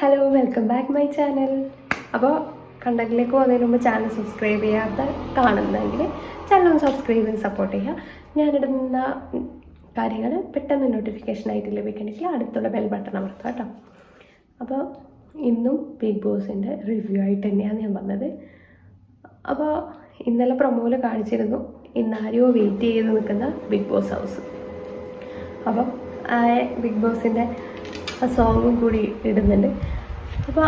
Hello welcome back my channel അപ്പോൾ കണ്ടന്റിലേക്ക് പോകുന്നതിന് മുമ്പ് ചാനൽ സബ്സ്ക്രൈബ് ചെയ്യാത്ത കാണുന്നെങ്കിൽ ചാനൽ ഒന്ന് സബ്സ്ക്രൈബ് ചെയ്ത് സപ്പോർട്ട് ചെയ്യുക. ഞാനിടുന്ന കാര്യങ്ങൾ പെട്ടെന്ന് നോട്ടിഫിക്കേഷൻ ആയിട്ട് ലഭിക്കണമെങ്കിൽ അടുത്തുള്ള ബെൽ ബട്ടൺ അമർത്തുക കേട്ടോ. അപ്പോൾ ഇന്നും ബിഗ് ബോസിന്റെ റിവ്യൂ ആയിട്ട് തന്നെയാണ് ഞാൻ വന്നത്. അപ്പോൾ ഇന്നലെ പ്രൊമോയിൽ കാണിച്ചിരുന്നു ഇന്ന് ആരെയോ വെയിറ്റ് ചെയ്ത് നിൽക്കുന്ന ബിഗ് ബോസ് ഹൗസ് അപ്പം ബിഗ് ബോസിന്റെ ആ സോങ്ങും കൂടി ഇടുന്നുണ്ട്. അപ്പോൾ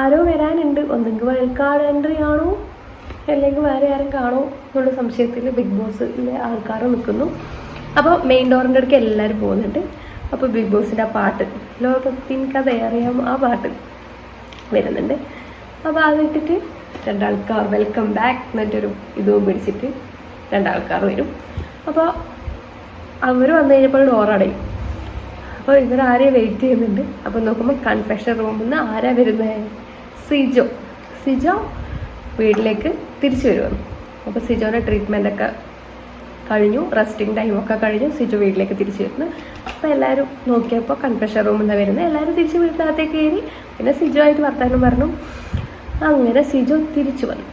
ആരോ വരാനുണ്ട്. ഒന്നെങ്കിൽ വയൽക്കാട് എൻട്രി ആണോ അല്ലെങ്കിൽ വേറെ ആരും കാണോ എന്നുള്ള സംശയത്തിൽ ബിഗ് ബോസിലെ ആൾക്കാർ നിൽക്കുന്നു. അപ്പോൾ മെയിൻ ഡോറിന്റെ അടുക്ക് എല്ലാവരും പോകുന്നുണ്ട്. അപ്പോൾ ബിഗ് ബോസിന്റെ ആ പാട്ട് ലോകത്തിൻ കഥയറിയാം ആ പാട്ട് വരുന്നുണ്ട്. അപ്പോൾ അതിട്ടിട്ട് രണ്ടാൾക്കാർ വെൽക്കം ബാക്ക് എന്നിട്ടൊരു ഇതും പിടിച്ചിട്ട് രണ്ടാൾക്കാർ വരും. അപ്പോൾ അവർ വന്നു കഴിഞ്ഞപ്പോൾ ഡോറടയും അപ്പോൾ ആരെയും വെയിറ്റ് ചെയ്യുന്നുണ്ട്? അപ്പോൾ നോക്കുമ്പോൾ കൺഫെഷൻ റൂമിൽ നിന്ന് ആരാ വരുന്നത് സിജോ. സിജോ വീട്ടിലേക്ക് തിരിച്ചു വരുവാണ്. അപ്പോൾ സിജോയുടെ ട്രീറ്റ്മെന്റ് ഒക്കെ കഴിഞ്ഞു. റെസ്റ്റിംഗ് ടൈമൊക്കെ കഴിഞ്ഞു. സിജു വീട്ടിലേക്ക് തിരിച്ചു വരുന്നു. അപ്പോൾ എല്ലാവരും നോക്കിയപ്പോൾ കൺഫെഷൻ റൂമിൽ നിന്ന് വരുന്നത് എല്ലാവരും തിരിച്ച് വീട്ടിനകത്തേക്ക് കയറി. പിന്നെ സിജോ ആയിട്ട് വർത്താനം പറഞ്ഞു. അങ്ങനെ സിജു തിരിച്ചു വന്നു.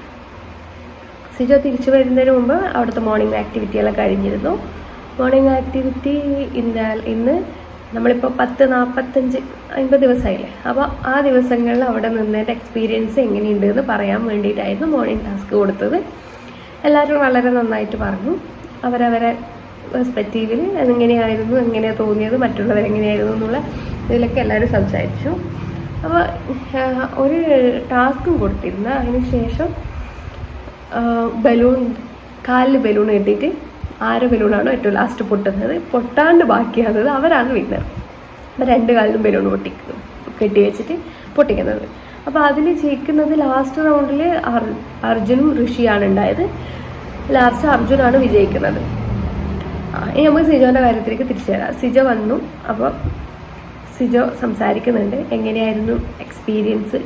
സിജോ തിരിച്ചു വരുന്നതിന് മുമ്പ് അവിടുത്തെ മോർണിംഗ് ആക്ടിവിറ്റിയെല്ലാം കഴിഞ്ഞിരുന്നു. മോർണിംഗ് ആക്ടിവിറ്റി ഇന്ന് ഇന്ന് നമ്മളിപ്പോൾ പത്ത് നാൽപ്പത്തഞ്ച് അൻപത് ദിവസമായില്ലേ? അപ്പോൾ ആ ദിവസങ്ങളിൽ അവിടെ നിന്നതിന്റെ എക്സ്പീരിയൻസ് എങ്ങനെയുണ്ട് എന്ന് പറയാൻ വേണ്ടിയിട്ടായിരുന്നു മോർണിംഗ് ടാസ്ക് കൊടുത്തത്. എല്ലാവരും വളരെ നന്നായിട്ട് പറഞ്ഞു. അവരവരെ പെർസ്പെക്റ്റീവിൽ എങ്ങനെയായിരുന്നു എങ്ങനെയാണ് തോന്നിയത് മറ്റുള്ളവരെങ്ങനെയായിരുന്നു എന്നുള്ള ഇതിലൊക്കെ എല്ലാവരും സംസാരിച്ചു. അപ്പോൾ ഒരു ടാസ്കും കൊടുത്തിരുന്നു. അതിന് ശേഷം ബലൂൺ കാലിൽ ബലൂൺ കെട്ടിയിട്ട് ആരെ ബലൂണാണോ ഏറ്റവും ലാസ്റ്റ് പൊട്ടുന്നത്. പൊട്ടാണ്ട് ബാക്കിയാകുന്നത് അവരാണ് വിന്നർ അപ്പോൾ രണ്ട് കാലിലും ബലൂൺ പൊട്ടിക്കുന്നു. കെട്ടി വെച്ചിട്ട് പൊട്ടിക്കുന്നത്. അപ്പോൾ അതിൽ ജയിക്കുന്നത് ലാസ്റ്റ് റൗണ്ടിൽ അർജുനും ഋഷിയാണ് ഉണ്ടായത്. ലാസ്റ്റ് അർജുനാണ് വിജയിക്കുന്നത്. ഇനി നമുക്ക് സിജോന്റെ കാര്യത്തിലേക്ക് തിരിച്ചു തരാം സിജ വന്നു. അപ്പോൾ സിജോ സംസാരിക്കുന്നുണ്ട്. എങ്ങനെയായിരുന്നു എക്സ്പീരിയൻസ്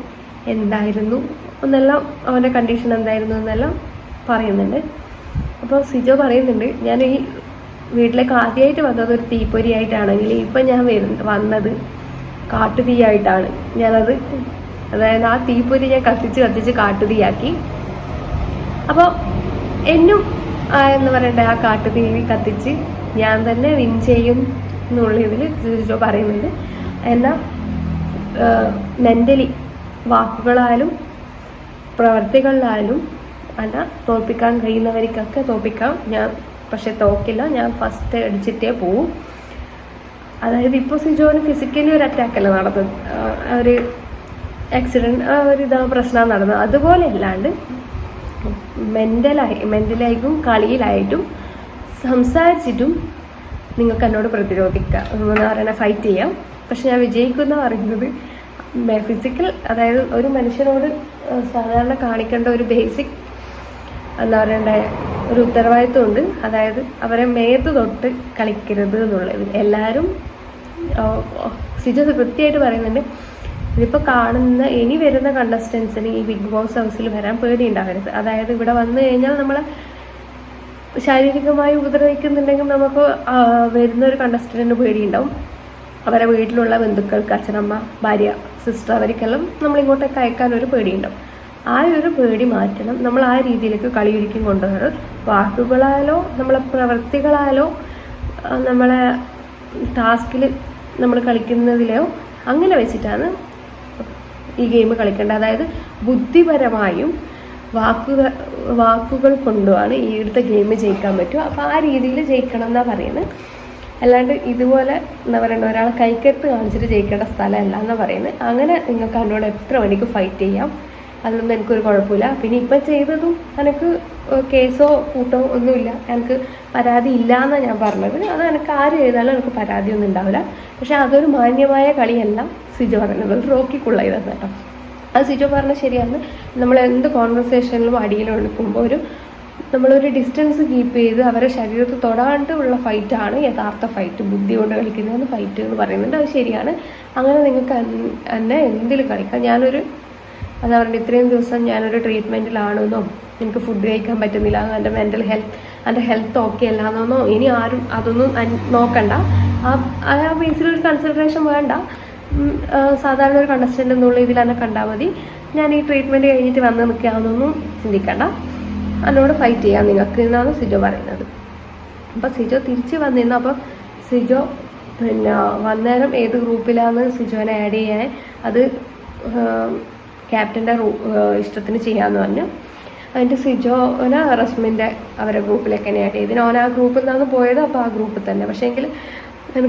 എന്തായിരുന്നു? എന്നെല്ലാം അവന്റെ കണ്ടീഷൻ എന്തായിരുന്നു? എന്നെല്ലാം പറയുന്നുണ്ട്. അപ്പോൾ സിജോ പറയുന്നുണ്ട് ഞാൻ ഈ വീട്ടിലേക്ക് ആദ്യമായിട്ട് വന്നത് ഒരു തീപ്പൊരി ആയിട്ടാണെങ്കിൽ ഇപ്പം ഞാൻ വരുന്ന വന്നത് കാട്ടുതീയായിട്ടാണ്. ഞാനത് അതായത് ആ തീപ്പൊരി ഞാൻ കത്തിച്ച് കത്തിച്ച് കാട്ടുതീയാക്കി. അപ്പോൾ എന്നും എന്ന് പറയണ്ടേ ആ കാട്ടുതീ കത്തിച്ച് ഞാൻ തന്നെ വിൻ ചെയ്യും എന്നുള്ള ഇതിൽ സിജോ പറയുന്നുണ്ട്. എന്നാൽ മെന്റലി വാക്കുകളാലും പ്രവർത്തികളിലായാലും അല്ല തോൽപ്പിക്കാൻ കഴിയുന്നവർക്കൊക്കെ തോൽപ്പിക്കാം. ഞാൻ പക്ഷെ തോക്കില്ല ഞാൻ ഫസ്റ്റ് അടിച്ചിട്ടേ പോവും. അതായത് ഇപ്പോൾ സിജോന് ഫിസിക്കലി ഒരു അറ്റാക്കല്ല നടന്നത്? ആ ഒരു ആക്സിഡന്റ് ആ ഒരു ഇതാ പ്രശ്നമാണ് നടന്നത്. അതുപോലെ അല്ലാണ്ട് മെന്റലായി മെന്റലായിട്ടും കളിയിലായിട്ടും സംസാരിച്ചിട്ടും നിങ്ങൾക്ക് എന്നോട് പ്രതിരോധിക്കാം. എന്ന് പറയുന്നത് ഫൈറ്റ് ചെയ്യാം. പക്ഷെ ഞാൻ വിജയിക്കുന്ന പറയുന്നത് ഫിസിക്കൽ അതായത് ഒരു മനുഷ്യനോട് സാധാരണ കാണിക്കേണ്ട ഒരു ബേസിക് എന്താ പറയണ്ടേ ഒരു ഉത്തരവാദിത്വമുണ്ട്. അതായത് അവരെ മേത്ത് തൊട്ട് കളിക്കരുത് എന്നുള്ളത്. എല്ലാവരും സിജസ് കൃത്യമായിട്ട് പറയുന്നുണ്ട്. ഇതിപ്പോൾ കാണുന്ന ഇനി വരുന്ന കണ്ടസ്റ്റൻസിന് ഈ ബിഗ് ബോസ് ഹൗസിൽ വരാൻ പേടിയുണ്ടാകരുത് അതായത് ഇവിടെ വന്നു കഴിഞ്ഞാൽ നമ്മളെ ശാരീരികമായി ഉപദ്രവിക്കുന്നുണ്ടെങ്കിൽ നമുക്ക് വരുന്ന ഒരു കണ്ടസ്റ്റന്റിന് പേടിയുണ്ടാവും. അവരെ വീട്ടിലുള്ള ബന്ധുക്കൾക്ക് അച്ഛനമ്മ ഭാര്യ സിസ്റ്റർ അവർക്കെല്ലാം നമ്മളിങ്ങോട്ടേക്ക് അയക്കാൻ ഒരു പേടിയുണ്ടാവും. ആ ഒരു പേടി മാറ്റണം. നമ്മൾ ആ രീതിയിലേക്ക് കളിയൊരുക്കും കൊണ്ടുവരണം വാക്കുകളാലോ നമ്മളെ പ്രവൃത്തികളാലോ നമ്മളെ ടാസ്കിൽ നമ്മൾ കളിക്കുന്നതിലോ അങ്ങനെ വെച്ചിട്ടാണ് ഈ ഗെയിം കളിക്കേണ്ടത്. അതായത് ബുദ്ധിപരമായും വാക്കുകൾ വാക്കുകൾ കൊണ്ടുമാണ് ഈ ഇവിടുത്തെ ഗെയിം ജയിക്കാൻ പറ്റും അപ്പോൾ ആ രീതിയിൽ ജയിക്കണം എന്നാണ് പറയുന്നത്. അല്ലാണ്ട് ഇതുപോലെ എന്താ പറയണ്ട ഒരാൾ കൈക്കരുത്ത് കാണിച്ചിട്ട് ജയിക്കേണ്ട സ്ഥലമല്ല എന്നാണ് പറയുന്നത്. അങ്ങനെ നിങ്ങൾക്ക് അതിനോട് എത്ര മണിക്ക് ഫൈറ്റ് ചെയ്യാം. അതിലൊന്നും എനിക്കൊരു കുഴപ്പമില്ല. പിന്നെ ഇപ്പം ചെയ്തതും എനിക്ക് കേസോ കൂട്ടോ ഒന്നുമില്ല. എനിക്ക് പരാതി ഇല്ല എന്നാണ് ഞാൻ പറഞ്ഞത്. അത് എനിക്ക് ആര് ചെയ്താലും എനിക്ക് പരാതിയൊന്നും ഉണ്ടാവില്ല. പക്ഷെ അതൊരു മാന്യമായ കളിയല്ല സിജു പറഞ്ഞത്. റോക്കിക്കുള്ള ഇതാണ് കേട്ടോ. അത് സിജു പറഞ്ഞ ശരിയാണ്. നമ്മൾ എന്ത് കോൺവെർസേഷനിലും അടിയിലും എടുക്കുമ്പോൾ ഒരു നമ്മളൊരു ഡിസ്റ്റൻസ് കീപ്പ് ചെയ്ത് അവരെ ശരീരത്തിൽ തൊടാണ്ട് ഉള്ള ഫൈറ്റാണ് യഥാർത്ഥ ഫൈറ്റ് ബുദ്ധി കൊണ്ട് കളിക്കുന്നതെന്ന് ഫൈറ്റ് എന്ന് പറയുന്നുണ്ട്. അത് ശരിയാണ്. അങ്ങനെ നിങ്ങൾക്ക് തന്നെ എന്തിലും കളിക്കാം? ഞാനൊരു എന്താ പറയുക ഇത്രയും ദിവസം ഞാനൊരു ട്രീറ്റ്മെന്റിലാണെന്നോ എനിക്ക് ഫുഡ് കഴിക്കാൻ പറ്റുന്നില്ല എന്റെ മെന്റൽ ഹെൽത്ത് എന്റെ ഹെൽത്ത് ഓക്കെ അല്ലാന്നോ ഇനി ആരും അതൊന്നും നോക്കണ്ട. ആ ആ ബേസിലൊരു കൺസിഡറേഷൻ വേണ്ട. സാധാരണ ഒരു കണ്ടസ്റ്റന്റ് എന്നുള്ള ഇതിൽ തന്നെ കണ്ടാൽ മതി. ഞാൻ ഈ ട്രീറ്റ്മെന്റ് കഴിഞ്ഞിട്ട് വന്ന് നിൽക്കാമെന്നൊന്നും ചിന്തിക്കണ്ട. എന്നോട് ഫൈറ്റ് ചെയ്യാം നിങ്ങൾക്ക് എന്നാണ് സിജോ പറയുന്നത്. അപ്പോൾ സിജോ തിരിച്ച് വന്നിരുന്നു അപ്പോൾ സിജോ പിന്നെ വന്നേരം ഏത് ഗ്രൂപ്പിലാണ് സിജോനെ ആഡ് ചെയ്യാൻ? അത് ക്യാപ്റ്റന്റെ ഇഷ്ടത്തിന് ചെയ്യാമെന്ന് പറഞ്ഞു. അതിന്റെ സിജോനെ റസ്മിന്റെ അവരുടെ ഗ്രൂപ്പിലേക്ക് തന്നെ ആഡ് ചെയ്തിന് ഓൻ ആ ഗ്രൂപ്പിൽ നിന്നാണ് പോയത് അപ്പോൾ ആ ഗ്രൂപ്പിൽ തന്നെ. പക്ഷേ എങ്കിൽ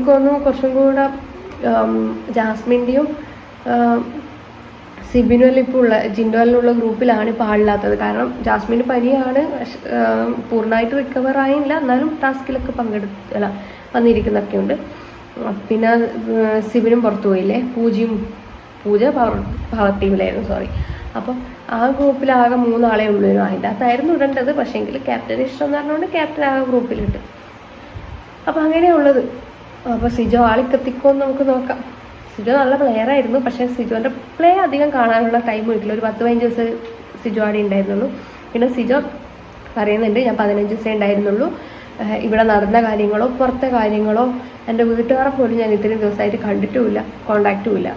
തോന്നുന്നു കുറച്ചും കൂടെ ജാസ്മിന്റെയും ഉം, സിബിനുവെല്ലാം ഇപ്പോൾ ഉള്ള ജിൻഡോലിലുള്ള ഗ്രൂപ്പിലാണ് ഇപ്പോൾ ആളില്ലാത്തത്. കാരണം ജാസ്മിൻ പനിയാണ് പൂർണമായിട്ട് റിക്കവർ ആയില്ല. എന്നാലും ടാസ്കിലൊക്കെ പങ്കെടുത്ത് അല്ല വന്നിരിക്കുന്നൊക്കെ ഉണ്ട് പിന്നെ സിബിനും പുറത്തു പോയില്ലേ? പൂജയും പൂജ പവർ പവർ ടീമിലായിരുന്നു സോറി അപ്പം ആ ഗ്രൂപ്പിലാകെ മൂന്നാളെ ഉള്ളൂ അതിന്റെ അകത്തായിരുന്നു ഇടേണ്ടത്. പക്ഷേങ്കിൽ ക്യാപ്റ്റൻ ഇഷ്ടം എന്ന് പറഞ്ഞുകൊണ്ട് ക്യാപ്റ്റൻ ആ ഗ്രൂപ്പിലിട്ട് അപ്പോൾ അങ്ങനെയുള്ളത് അപ്പോൾ സിജോ ആളിക്കെത്തിക്കോന്ന് നമുക്ക് നോക്കാം. സിജോ നല്ല പ്ലെയർ ആയിരുന്നു. പക്ഷേ സിജോന്റെ പ്ലേ അധികം കാണാനുള്ള ടൈം കിട്ടില്ല. ഒരു പത്ത് പതിനഞ്ച് ദിവസം സിജോ ആടെ ഉണ്ടായിരുന്നുള്ളൂ. പിന്നെ സിജോ പറയുന്നുണ്ട് ഞാൻ പതിനഞ്ച് ദിവസമേ ഉണ്ടായിരുന്നുള്ളൂ. ഇവിടെ നടന്ന കാര്യങ്ങളോ പുറത്തെ കാര്യങ്ങളോ എന്റെ വീട്ടുകാരെ പോലും ഞാൻ ഇത്രയും ദിവസമായിട്ട് കണ്ടിട്ടുമില്ല കോണ്ടാക്റ്റും ഇല്ല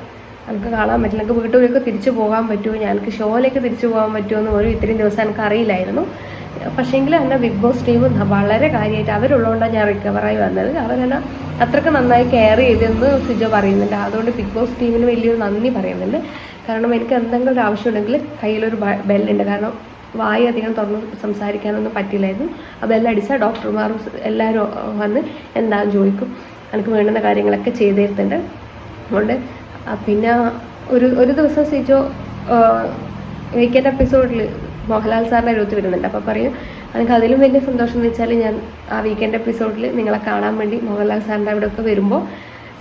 എനിക്ക് കാണാൻ പറ്റില്ല. എനിക്ക് വീട്ടിലേക്ക് തിരിച്ചു പോകാൻ പറ്റുമോ? ഞങ്ങൾക്ക് ഷോയിലേക്ക് തിരിച്ചു പോകാൻ പറ്റുമോ എന്ന് ഒരു ഇത്രയും ദിവസം എനിക്ക് അറിയില്ലായിരുന്നു. പക്ഷേങ്കിൽ എന്നെ ബിഗ് ബോസ് ടീം വളരെ കാര്യമായിട്ട് അവരുള്ളതുകൊണ്ടാണ് ഞാൻ റിക്കവറായി വന്നത്. അവരെന്നെ അത്രയ്ക്ക് നന്നായി കെയർ ചെയ്തെന്ന് സിജോ പറയുന്നുണ്ട്. അതുകൊണ്ട് ബിഗ് ബോസ് ടീമിന് വലിയൊരു നന്ദി പറയുന്നുണ്ട്. കാരണം എനിക്ക് എന്തെങ്കിലും ഒരു ആവശ്യമുണ്ടെങ്കിൽ കയ്യിലൊരു ബെല്ലുണ്ട്. കാരണം വായി അധികം തുറന്ന് സംസാരിക്കാനൊന്നും പറ്റില്ലായിരുന്നു. ആ ബെല്ലടിച്ചാൽ ഡോക്ടർമാരും എല്ലാവരും വന്ന് എന്താണെന്ന് ചോദിക്കും. എനിക്ക് വേണ്ടുന്ന കാര്യങ്ങളൊക്കെ ചെയ്തു തരുന്നുണ്ട് അതുകൊണ്ട് പിന്നെ ഒരു ഒരു ദിവസം സിജോ വീക്കെൻഡ് എപ്പിസോഡിൽ മോഹൻലാൽ സാറിന്റെ അരുവത്ത് വരുന്നുണ്ട് അപ്പോൾ പറയും എനിക്ക് അതിലും വലിയ സന്തോഷം എന്ന് വെച്ചാൽ ഞാൻ ആ വീക്കെൻഡ് എപ്പിസോഡിൽ നിങ്ങളെ കാണാൻ വേണ്ടി മോഹൻലാൽ സാറിന്റെ അവിടെ ഒക്കെ വരുമ്പോൾ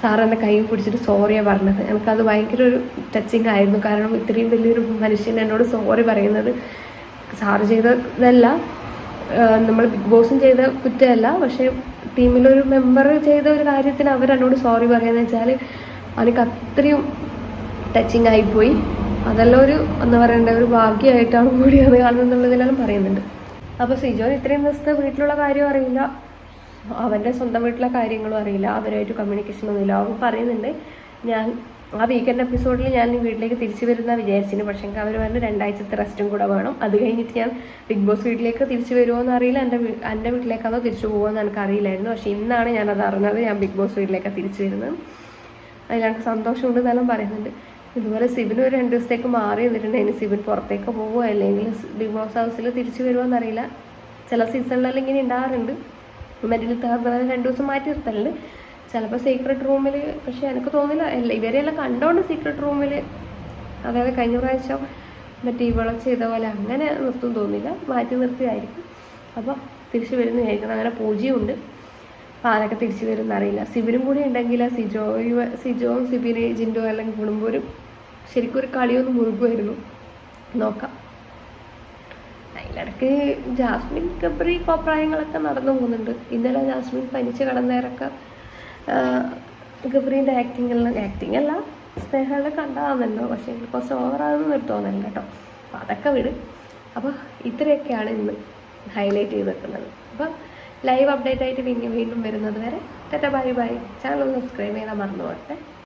സാർ എന്നെ കൈ പിടിച്ചിട്ട് സോറിയാണ് പറഞ്ഞത്. എനിക്കത് ഭയങ്കര ഒരു ടച്ചിങ് ആയിരുന്നു. കാരണം ഇത്രയും വലിയൊരു മനുഷ്യൻ എന്നോട് സോറി പറയുന്നത് സാർ ചെയ്തതല്ല. നമ്മൾ ബിഗ് ബോസും ചെയ്ത കുറ്റമല്ല. പക്ഷേ ടീമിലൊരു മെമ്പർ ചെയ്ത ഒരു കാര്യത്തിന് അവർ എന്നോട് സോറി പറയുന്നത് വെച്ചാൽ എനിക്ക് അത്രയും ടച്ചിങ് ആയിപ്പോയി. അതെല്ലാം ഒരു എന്താ പറയണ്ട ഒരു ഭാഗ്യമായിട്ടാണ് കൂടി അത് കാണുന്നുള്ളതിലെല്ലാം പറയുന്നുണ്ട്. അപ്പോൾ സിജോൻ ഇത്രയും ദിവസത്തെ വീട്ടിലുള്ള കാര്യം അറിയില്ല. അവന്റെ സ്വന്തം വീട്ടിലെ കാര്യങ്ങളും അറിയില്ല. അവരുമായിട്ട് കമ്മ്യൂണിക്കേഷൻ ഒന്നുമില്ല. അവൻ പറയുന്നുണ്ട് ഞാൻ ആ വീക്കെൻഡ് എപ്പിസോഡിൽ ഞാൻ വീട്ടിലേക്ക് തിരിച്ചു വരുന്ന വിചാരിച്ചിരുന്നു പക്ഷേ അവർ പറഞ്ഞു രണ്ടാഴ്ചത്തെ റെസ്റ്റും കൂടെ വേണം. അത് കഴിഞ്ഞിട്ട് ഞാൻ ബിഗ് ബോസ് വീട്ടിലേക്ക് തിരിച്ചു വരുമോ എന്ന് അറിയില്ല എന്റെ എന്റെ വീട്ടിലേക്കാണോ തിരിച്ചു പോകുമോ എന്ന് എനിക്കറിയില്ലായിരുന്നു. പക്ഷേ ഇന്നാണ് ഞാനത് അറിഞ്ഞത് ഞാൻ ബിഗ് ബോസ് വീട്ടിലേക്ക് തിരിച്ചു വരുന്നത്. എനിക്ക് സന്തോഷമുണ്ട് എന്നെല്ലാം പറയുന്നുണ്ട്. ഇതുപോലെ സിബിൻ ഒരു രണ്ട് ദിവസത്തേക്ക് മാറി നിന്നിട്ടുണ്ടെങ്കിൽ സിബിൻ പുറത്തേക്ക് പോവുക അല്ലെങ്കിൽ ബിഗ് ബോസ് ഹൗസിൽ തിരിച്ചു വരുമോ എന്നറിയില്ല ചില സീസണിലെല്ലാം ഇങ്ങനെ ഉണ്ടാകാറുണ്ട് മെഡിൽ തകർന്നവരെ രണ്ട് ദിവസം മാറ്റി നിർത്തലുണ്ട്. ചിലപ്പോൾ സീക്രട്ട് റൂമിൽ പക്ഷേ എനിക്ക് തോന്നില്ല ഇവരെല്ലാം കണ്ടോണ്ട് സീക്രട്ട് റൂമിൽ അതായത് കഴിഞ്ഞ പ്രാവശ്യം മറ്റേ ഇവളെ ചെയ്ത പോലെ അങ്ങനെ നിർത്തും തോന്നില്ല മാറ്റി നിർത്തിയായിരിക്കും. അപ്പോൾ തിരിച്ചു വരുന്നതായിരിക്കണം അങ്ങനെ പൂജയുണ്ട്. അപ്പോൾ ആരൊക്കെ തിരിച്ചു വരുമെന്ന് അറിയില്ല. സിബിനും കൂടി ഉണ്ടെങ്കിൽ സിജോ സിജോവും സിബിനെ ജിൻഡോ എല്ലാം കൂടുമ്പോൾ ശരിക്കും ഒരു കളിയൊന്ന് മുറുകുമായിരുന്നു. നോക്കാം. അതിലിടയ്ക്ക് ജാസ്മിൻ ഗബ്രി കോപ്രായങ്ങളൊക്കെ നടന്നു പോകുന്നുണ്ട്. ഇന്നലെ ജാസ്മിൻ പനിച്ച് കടന്നേരൊക്കെ ഗബ്രീന്റെ ആക്ടിങ്ങെല്ലാം ആക്ടിങ് അല്ല സ്നേഹമെല്ലാം പക്ഷേ എനിക്ക് കുറച്ച് ഓവറാകുന്ന ഒരു തോന്നലില്ല കേട്ടോ. അപ്പോൾ അതൊക്കെ വിട്. അപ്പോൾ ഇത്രയൊക്കെയാണ് ഇന്ന് ഹൈലൈറ്റ് ചെയ്ത് വെക്കുന്നത് അപ്പോൾ ലൈവ് അപ്ഡേറ്റ് ആയിട്ട് വീണ്ടും വീണ്ടും വരുന്നത് വരെ. Tata bye bye channel subscribe ചെയ്താൽ മറന്നു പോകട്ടെ